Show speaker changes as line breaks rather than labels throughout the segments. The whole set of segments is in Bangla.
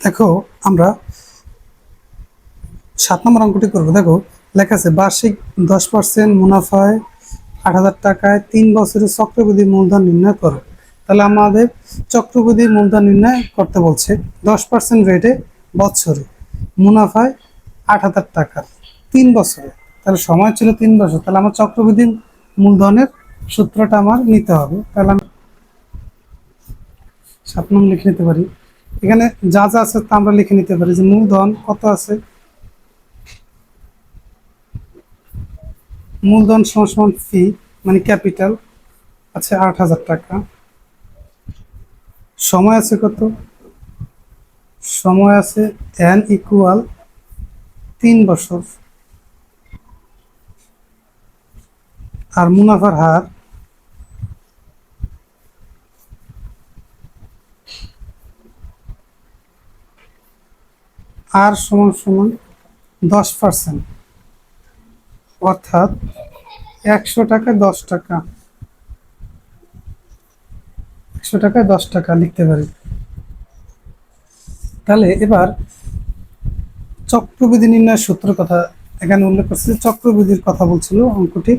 দেখো, আমরা সাত নম্বর অঙ্কটি করব। দেখো, লেখা আছে, বার্ষিক দশ পার্সেন্ট মুনাফায় আট হাজার টাকায় তিন বছরের চক্রবৃদ্ধি মূলধন নির্ণয় করো। তাহলে আমাদের চক্রবৃদ্ধি মূলধন নির্ণয় করতে বলছে, দশ পার্সেন্ট রেটে বছরে মুনাফায় আট হাজার টাকার তিন বছরে। তাহলে সময় ছিল তিন বছর, তাহলে আমার চক্রবৃদ্ধি মূলধনের সূত্রটা আমার নিতে হবে। তাহলে আমি সাত নম্বর লিখে নিতে পারি। এখানে যা যা আছে তা আমরা লিখে নিতে পারি, যে মূলধন কত আছে? মূলধন সমান ফি মানে ক্যাপিটাল আছে আট হাজার টাকা। সময় আছে কত? সময় আছে এন ইকুয়াল তিন বছর। আর মুনাফার হার আর সমান সমান দশ পার্সেন্ট অর্থাৎ একশো টাকায় দশ টাকা। একশো টাকায় দশ টাকা লিখতে পারি। তাহলে এবার চক্রবৃদ্ধি নির্ণয়ের সূত্র কথা এখানে উল্লেখ করছে চক্রবৃদ্ধির কথা বলছিল অঙ্কটি।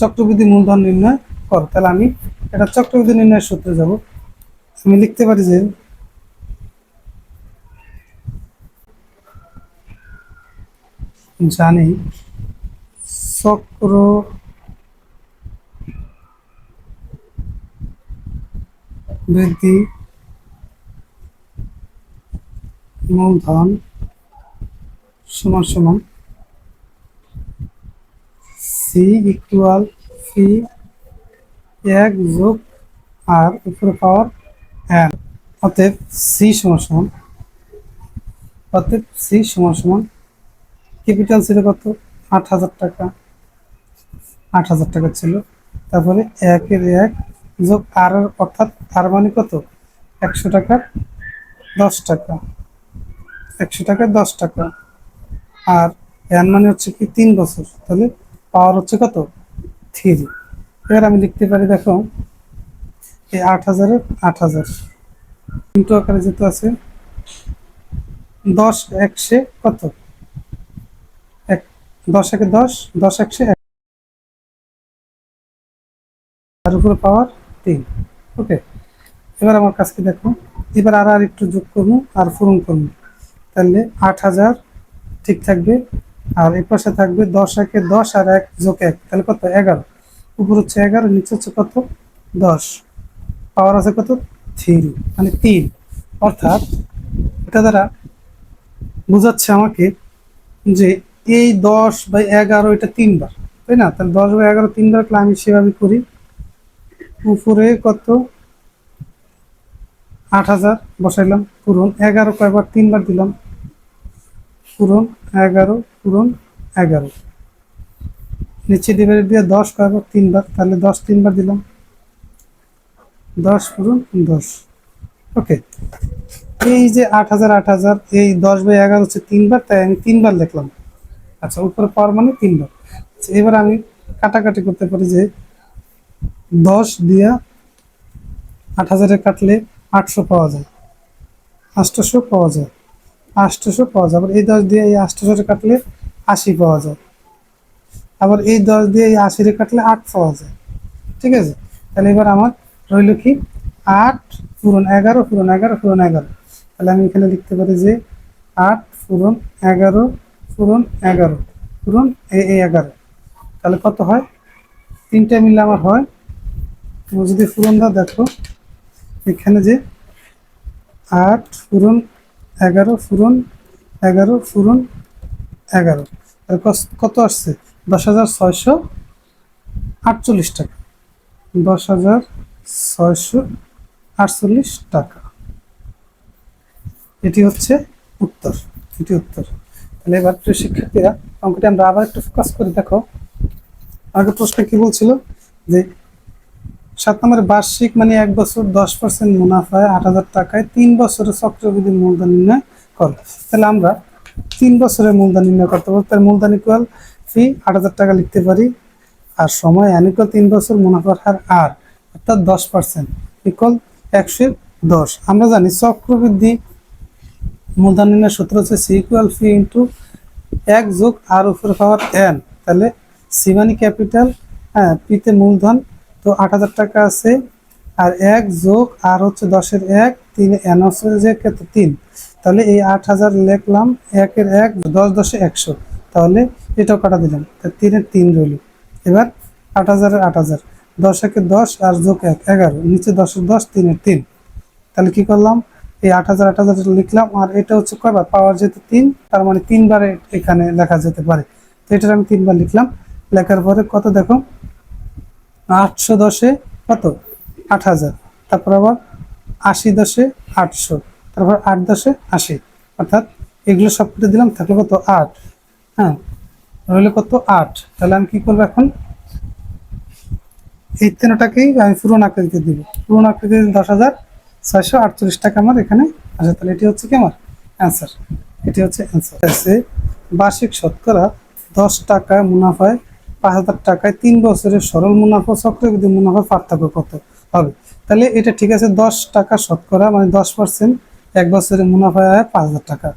চক্রবৃদ্ধি মূলধন নির্ণয় কর। তাহলে আমি এটা চক্রবৃদ্ধি নির্ণয়ের সূত্রে যাব। আমি লিখতে পারি যে জানি। চক্র বৃদ্ধি, মূলধন, সমান সমান। সি ইকুয়াল সি এক যোগ আর উপরে পাওয়ার এন অতএব সি সমান সমান। অতএব সি সমান সমান ক্যাপিটাল ছিল কত? আট হাজার টাকা। আট হাজার টাকা ছিল। তারপরে একের এক যোগ আর অর্থাৎ আর মানে কত? একশো টাকার দশ টাকা। একশো টাকার দশ টাকা। আর এর মানে হচ্ছে কি, তিন বছর। তাহলে পাওয়ার হচ্ছে কত? থ্রি। এবার আমি লিখতে পারি, দেখো, এই আট হাজারের আট হাজার। কিন্তু আকারে যেহেতু আছে, দশ একশে কত? দশ একে দশ দশ একশো এক। তার উপরে পাওয়ার তিন। ওকে, এবার আমার কাছকে দেখো। এবার আর আর একটু যোগ করব আর পূরণ করব। তাহলে আট হাজার ঠিক থাকবে, আর এই পাশে থাকবে দশ একে দশ আর এক যোগ এক। তাহলে কত? এগারো। উপর হচ্ছে এগারো, নিচে হচ্ছে কত? দশ। পাওয়ার আছে কত? থ্রি মানে তিন। অর্থাৎ এটা দ্বারা বোঝাচ্ছে আমাকে যে এই দশ বাই এগারো এটা তিনবার, তাই না? তাহলে দশ বাই এগারো তিনবার তাহলে আমি সেভাবে করি। উপরে কত? আট হাজার বসাইলাম, পূরণ। এগারো কয়বার? তিনবার দিলাম। পূরণ, এগারো পূরণ, এগারো। নিচে ডিভাইড দিয়ে দশ কয়বার? তিনবার। তাহলে দশ তিনবার দিলাম। দশ পূরণ দশ। ওকে। এই যে আট হাজার আট হাজার, এই দশ বাই এগারো হচ্ছে তিনবার, তাই আমি তিনবার লিখলাম। আচ্ছা উপরে পাওয়ার মানে তিনবার আচ্ছা, এবার আমি কাটাকাটি করতে পারি যে দশ দিয়া আট হাজারে কাটলে আটশো পাওয়া যায় আটশোশো পাওয়া যায় আটশোশো পাওয়া যায়। আবার এই দশ দিয়ে এই আটশোশোরে কাটলে আশি পাওয়া যায়। আবার এই দশ দিয়ে এই আশিরে কাটলে আট পাওয়া যায়। ঠিক আছে? তাহলে এবার আমার রইল কি? আট পূরণ এগারো পূরণ এগারো পূরণ এগারো। তাহলে আমি এখানে লিখতে পারি যে আট পূরণ এগারো পূরণ এগারো, পূরণ এ এগারো। তাহলে কত হয়? তিনটা মিলে আমার হয়। তুমি যদি পূরণটা দেখো, এখানে যে আট পূরণ এগারো পূরণ এগারো পূরণ এগারো। কত আসছে? দশ হাজার ছয়শো আটচল্লিশ টাকা। দশ হাজার ছয়শো আটচল্লিশ টাকা। এটি হচ্ছে উত্তর, এটি উত্তর। তাহলে এবার প্রিয় শিক্ষার্থীরা, অঙ্কটি আমরা আবার একটু ফোকাস করে দেখো। আগে প্রশ্ন কি বলছিল? যে সাত নম্বরে বার্ষিক মানে এক বছর দশ পার্সেন্ট মুনাফায় আট হাজার টাকায় তিন বছরের চক্রবৃদ্ধি মূলধন নির্ণয় করো। তাহলে আমরা তিন বছরের মূলধন নির্ণয় করতে পারব। তার মূলধন ইকুয়াল ফি আট হাজার টাকা লিখতে পারি। আর সময় এন ইকুয়াল তিন বছর, মুনাফার হার আর অর্থাৎ দশ পার্সেন্ট ইকুয়াল একশো দশ। আমরা জানি চক্রবৃদ্ধি মূলধন নির্ণয়ের সূত্র হচ্ছে সি ইকুয়াল ফি ইন্টু এক যোগ আর উপরে পাওয়ার এন তাহলে সি মানে ক্যাপিটাল হ্যাঁ পিতে মূলধন, তো আট হাজার টাকা আছে। আর এক যোগ আর হচ্ছে দশের এক, তিন এন যে কত তিন। তাহলে এই আট হাজার লেখলাম, একের এক, দশ দশে একশো। তাহলে এটাও কাটা দিলাম, তা তিনের তিন রইল। এবার আট হাজারের আট হাজার, দশ একে দশ আর যোগ এক, এগারো, নিচে দশের দশ, তিনের তিন। তাহলে কি করলাম? এই আট হাজার আট হাজার লিখলাম, আর এটা হচ্ছে কয়বার? পাওয়ার যেহেতু তিন, তার মানে তিনবার এখানে লেখা যেতে পারে। তো এটার আমি তিনবার লিখলাম। লেখার পরে কত দেখো? আটশো দশে কত? আট হাজার। তারপর আবার আশি দশে আটশো। তারপর আট দশে আশি। অর্থাৎ এগুলো সব কেটে দিলাম, থাকল কত? আট। হ্যাঁ রইলে কত? আট। তাহলে আমি কী করব এখন? এই তিনটাকেই আমি পুরোনো আকৃতিতে দিব। পুরোনো আকৃতিতে দশ হাজার ছয়শো আটচল্লিশ টাকা আমার এখানে আছে তাহলে এটি হচ্ছে কি আমার অ্যান্সার এটি হচ্ছে অ্যান্সার আছে? বার্ষিক শতকরা দশ টাকা মুনাফায় পাঁচ হাজার টাকায় তিন বছরের সরল মুনাফা চক্রবৃদ্ধি মুনাফা পার্থক্য কত হবে? তাহলে এটা ঠিক আছে, দশ টাকা শতকরা মানে দশ পার্সেন্ট এক বছরের মুনাফা হয় পাঁচ হাজার টাকা।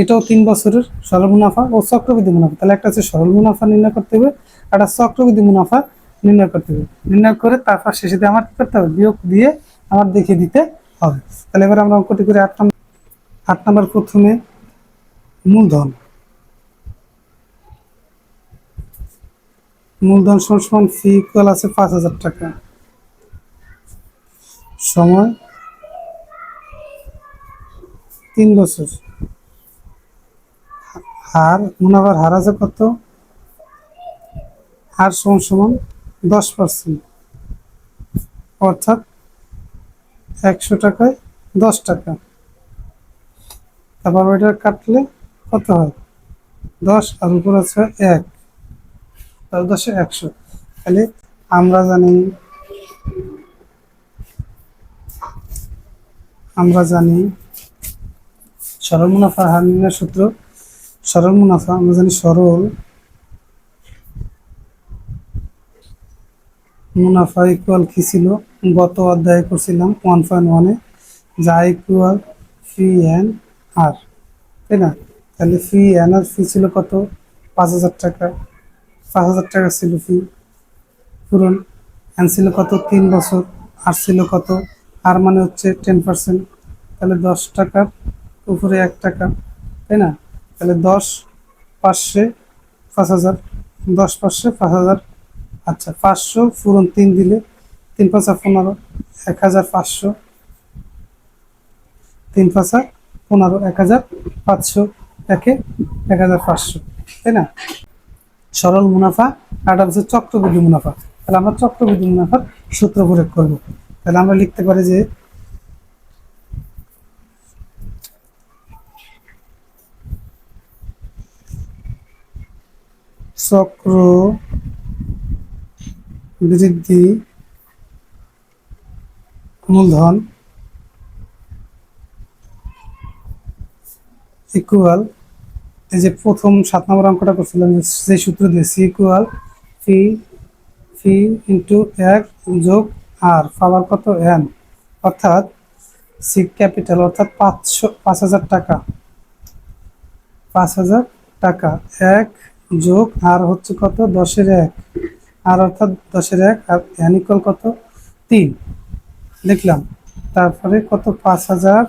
এটাও তিন বছরের সরল মুনাফা ও চক্রবৃদ্ধি মুনাফা। তাহলে একটা হচ্ছে সরল মুনাফা নির্ণয় করতে হবে একটা চক্রবৃদ্ধি মুনাফা নির্ণয় করতে হবে। নির্ণয় করে তারপর শেষে আমার কি করতে হবে? বিয়োগ দিয়ে আমার দেখিয়ে দিতে হবে। তাহলে এবার আমরা অঙ্কটি করে আট নম্বর আট নম্বর প্রথমে মূলধন। মূলধন সমান ফি ইকুয়াল আছে পাঁচ হাজার টাকা। সময় তিন বছর। হার মুনাফার হার আছে কত? হার সমান সমান দশ পার্সেন্ট অর্থাৎ একশো টাকায় দশ টাকা। তারপর ওইটা কাটলে কত হয়? দশ আর উপর আছে এক। তার দশে একশো। তাহলে আমরা জানি আমরা জানি সরল মুনাফা হার নির্ণয়ের সূত্র, সরল মুনাফা, আমরা জানি সরল মুনাফা ইকুয়াল কি ছিল? গত অধ্যায়ে করছিলাম ওয়ান পয়েন্ট ওয়ানে যা ইকুয়াল ফি এন আর তাই না? তাহলে ফি এন আর ফি ছিল কত? পাঁচ হাজার টাকা। পাঁচ হাজার টাকা ছিল ফি পূরণ এন ছিল কত? তিন বছর। আর ছিল কত? আর মানে হচ্ছে টেন পার্সেন্ট তাহলে দশ টাকার উপরে এক টাকা, তাই না? তাহলে দশ পাঁচশে পাঁচ হাজার। দশ পাঁচশে পাঁচ হাজার আচ্ছা পাঁচশো ফুরন তিন দিলে তিন পাঁচা পনেরো, এক হাজার পাঁচশো। তিন পাঁচা পনেরো, এক হাজার পাঁচশো, একে এক হাজার পাঁচশো, তাই না? সরল মুনাফা, আর হচ্ছে চক্রবৃদ্ধি মুনাফা। তাহলে আমরা চক্রবৃদ্ধি মুনাফার সূত্র প্রয়োগ করব। তাহলে আমরা লিখতে পারি যে চক্র বৃদ্ধি মূলধন ইকুয়াল এই যে প্রথম সাত নম্বর অঙ্কটা করছিলাম যে সূত্র দিয়ে C equal P P into এক যোগ আর পাওয়ার কত এন অর্থাৎ সি ক্যাপিটাল অর্থাৎ পাঁচশো, পাঁচ হাজার টাকা। পাঁচ হাজার টাকা। এক যোগ আর হচ্ছে কত? দশের এক। আর অর্থাৎ দশের এক, আর ইকুয়াল কত? তিন। লিখলাম তারপরে কত? পাঁচ হাজার।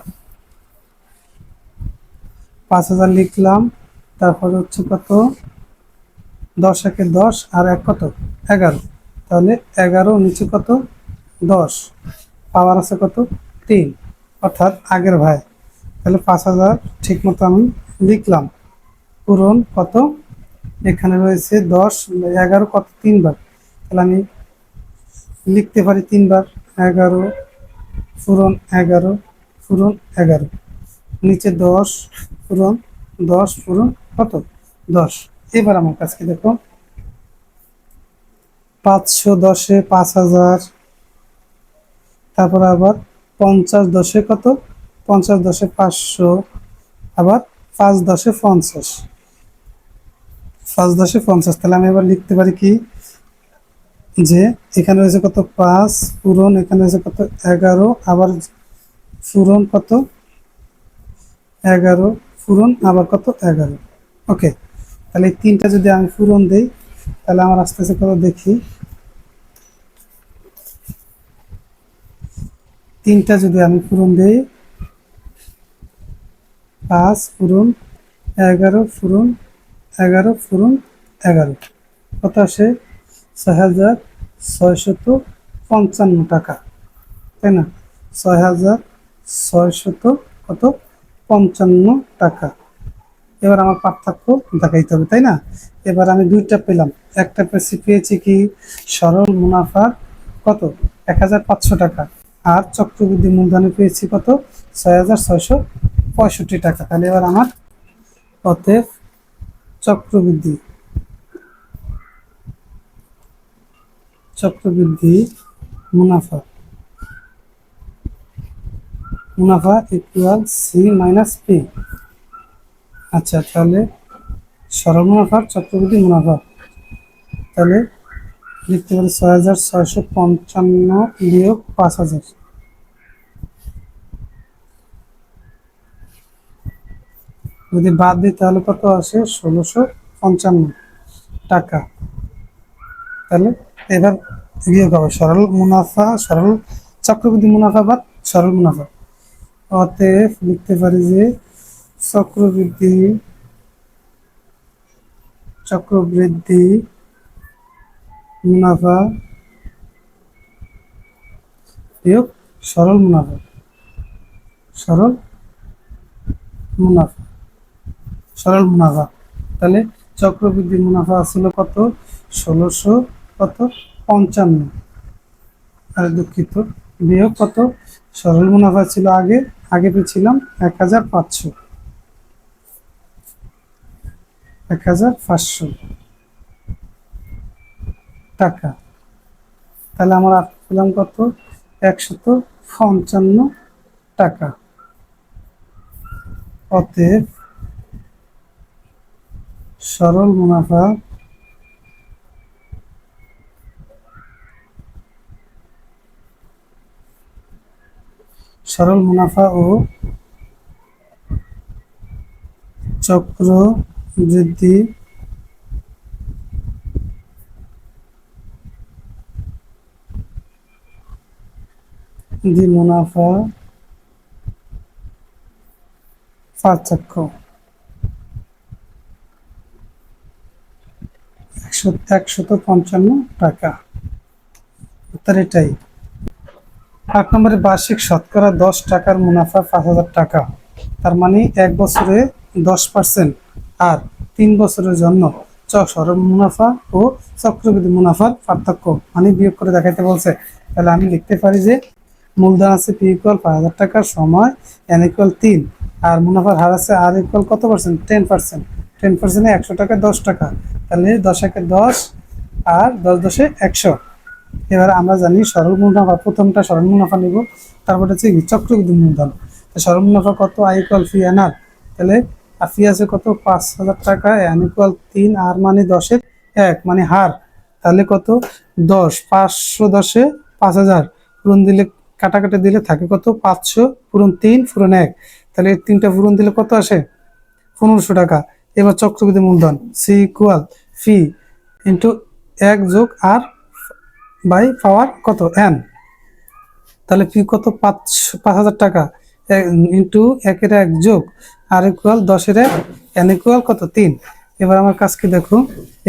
পাঁচ হাজার লিখলাম। তারপরে হচ্ছে কত? দশ একে দশ, আর এক কত? এগারো। তাহলে এগারো নিচে কত? দশ। পাওয়ার আছে কত? তিন। অর্থাৎ আগের ভাই। তাহলে পাঁচ হাজার ঠিক মতো আমি লিখলাম। পূরণ কত? এখানে রয়েছে দশ, এগারো কত? তিনবার। তাহলে আমি লিখতে পারি তিনবার, এগারো, পূরণ এগারো পূরণ এগারো। নিচে দশ, পূরণ দশ, পূরণ কত? দশ। এবার আমার কাছে দেখো, পাঁচশো দশে পাঁচ হাজার, তারপর আবার পঞ্চাশ দশে কত? পঞ্চাশ দশে পাঁচশো, আবার পাঁচ দশে পঞ্চাশ। পাঁচ দশে পঞ্চাশ, তাহলে আমি এবার লিখতে পারি কি? যে এখানে রয়েছে কত পাঁচ, পূরণ, এখানে রয়েছে কত এগারো, আবার পূরণ কত এগারো, পূরণ, আবার কত এগারো। ওকে, তাহলে এই তিনটা যদি আমি পূরণ দেই, তাহলে আমার আস্তে আস্তে কত দেখি? তিনটা যদি আমি পূরণ দেই, পাঁচ, পূরণ, এগারো পূরণ এগারো পূরণ, এগারো। কত আসে? ছয় হাজার ছয়শত পঞ্চান্ন টাকা, তাই না? ছয় হাজার ছয়শত কত পঞ্চান্ন টাকা। এবার আমার পার্থক্য দেখাইতে হবে, তাই না? এবার আমি দুইটা পেলাম। একটা পেয়েছি পেয়েছি কি? সরল মুনাফার কত? এক হাজার পাঁচশো টাকা। আর চক্রবৃদ্ধি মূলধনে পেয়েছি কত? ছয় হাজার ছয়শো পঁয়ষট্টি টাকা। তাহলে এবার আমার অতএব চক্রবৃদ্ধি চক্রবৃদ্ধি, মুনাফা। মুনাফা ইকুয়াল সি মাইনাস পি আচ্ছা তাহলে সরল মুনাফার চক্রবৃদ্ধি, মুনাফা। তাহলে লিখতে পারি ছয় হাজার ছয়শো পঞ্চান্ন বিয়োগ পাঁচ হাজার। যদি বাদ দিই, তাহলে কত আসে? ষোলোশো পঞ্চান্ন টাকা। তাহলে এবার বিয়োগ হবে সরল মুনাফা, সরল চক্রবৃদ্ধি মুনাফা বা সরল মুনাফা। অতএব লিখতে পারি যে চক্রবৃদ্ধি চক্রবৃদ্ধি মুনাফা বিয়োগ সরল মুনাফা। সরল মুনাফা। সরল মুনাফা। তাহলে চক্রবৃদ্ধি মুনাফা ছিল কত? ষোলোশো কত? পঞ্চান্ন। আর দুঃখিত, বিয়োগ কত? সরল মুনাফা ছিল আগে আগে পেয়েছিলাম এক হাজার পাঁচশো। এক হাজার পাঁচশো। টাকা। তাহলে আমার পেলাম কত? একশত পঞ্চান্ন টাকা। অতএব সরল মুনাফা সরল মুনাফা ও চক্র বৃদ্ধি দি মুনাফা পার্থক্য। একশো একশত পঞ্চান্ন টাকা। উত্তর এটাই। আট নম্বরে বার্ষিক শতকরা দশ টাকার মুনাফা পাঁচ হাজার টাকা। তার মানে এক বছরে দশ পার্সেন্ট আর তিন বছরের জন্য সরল মুনাফা ও চক্রবৃদ্ধি মুনাফার পার্থক্য। মানে বিয়োগ করে দেখাইতে বলছে। তাহলে আমি লিখতে পারি যে মূলধন আছে পি ইকুয়াল পাঁচ হাজার টাকার সময় এন ইকুয়াল তিন আর মুনাফার হার আছে আর ইকুয়াল কত পার্সেন্ট? Ten percent. টেন পার্সেন্টে একশো টাকা দশ টাকা। তাহলে দশ একে দশ আর দশ দশে একশো। এবার আমরা জানি সরল মুনাফা প্রথমটা সরল মুনাফা নিব, তারপর হচ্ছে চক্রবৃদ্ধি মূলধন। সরল মুনাফা কত? I equal P N R তাহলে ফি আছে কত? পাঁচ হাজার টাকা এন ইকুয়াল তিন আর মানে দশের এক মানে হার। তাহলে কত? দশ, পাঁচশো দশে পাঁচ হাজার। পূরণ দিলে, কাটাকাটি দিলে থাকে কত? পাঁচশো পূরণ তিন, পূরণ এক। তাহলে তিনটা পূরণ দিলে কত আসে? পনেরোশো টাকা। এবার চক্রবৃদ্ধি মূলধন সি ইকুয়াল ফি ইন্টু এক যোগ আর বাই পাওয়ার কত? এন তাহলে পি কত? পাঁচ পাঁচ হাজার টাকা। ইন্টু একের এক যোগ আর ইকুয়াল দশের এক এন ইকুয়াল কত? তিন। এবার আমার কাজকে দেখো।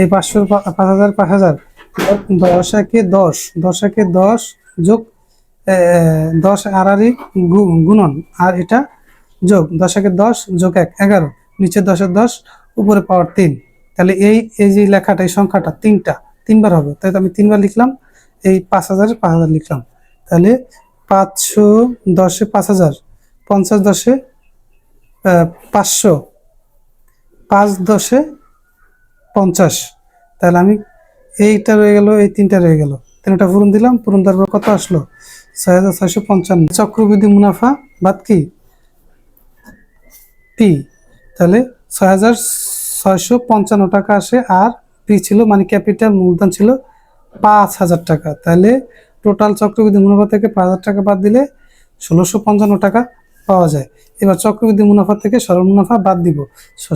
এই পাঁচশো পাঁচ হাজার পাঁচ হাজার। দশ একে দশ দশ একে দশ যোগ দশ আর আর গুণন। আর এটা যোগ, দশ একে দশ যোগ এক, এগারো। নিচে দশের দশ, উপরে পাওয়ার তিন। তাহলে এই এই যে লেখাটা, এই সংখ্যাটা তিনটা, তিনবার হবে। তাই তো আমি তিনবার লিখলাম। এই পাঁচ হাজারে পাঁচ হাজার লিখলাম। তাহলে পাঁচশো দশে পাঁচ হাজার, পঞ্চাশ দশে পাঁচশো, পাঁচ দশে পঞ্চাশ। তাহলে আমি এইটা রয়ে গেল, এই তিনটা রয়ে গেল। তিনটা পূরণ দিলাম, পূরণ দেওয়ার পর কত আসলো? ছয় হাজার ছয়শো পঞ্চান্ন। চক্রবৃদ্ধি মুনাফা বাদ কি? পি। তাহলে ছয় হাজার ছয়শো পঞ্চান্ন টাকা আসে, আর পি ছিল মানে ক্যাপিটাল মূলধন ছিল পাঁচ হাজার টাকা। তাহলে টোটাল চক্রবৃদ্ধি মুনাফা থেকে পাঁচ হাজার টাকা বাদ দিলে ষোলোশো পঞ্চান্ন টাকা পাওয়া যায়। এবার চক্রবৃদ্ধি মুনাফা থেকে সরল মুনাফা বাদ দিব।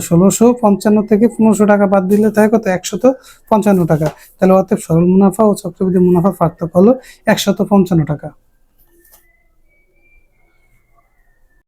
ষোলোশো পঞ্চান্ন থেকে পনেরোশো টাকা বাদ দিলে তাই কত? একশত পঞ্চান্ন টাকা। তাহলে অর্থাৎ সরল মুনাফা ও চক্রবৃদ্ধি মুনাফা পার্থক্য হলো একশত পঞ্চান্ন টাকা।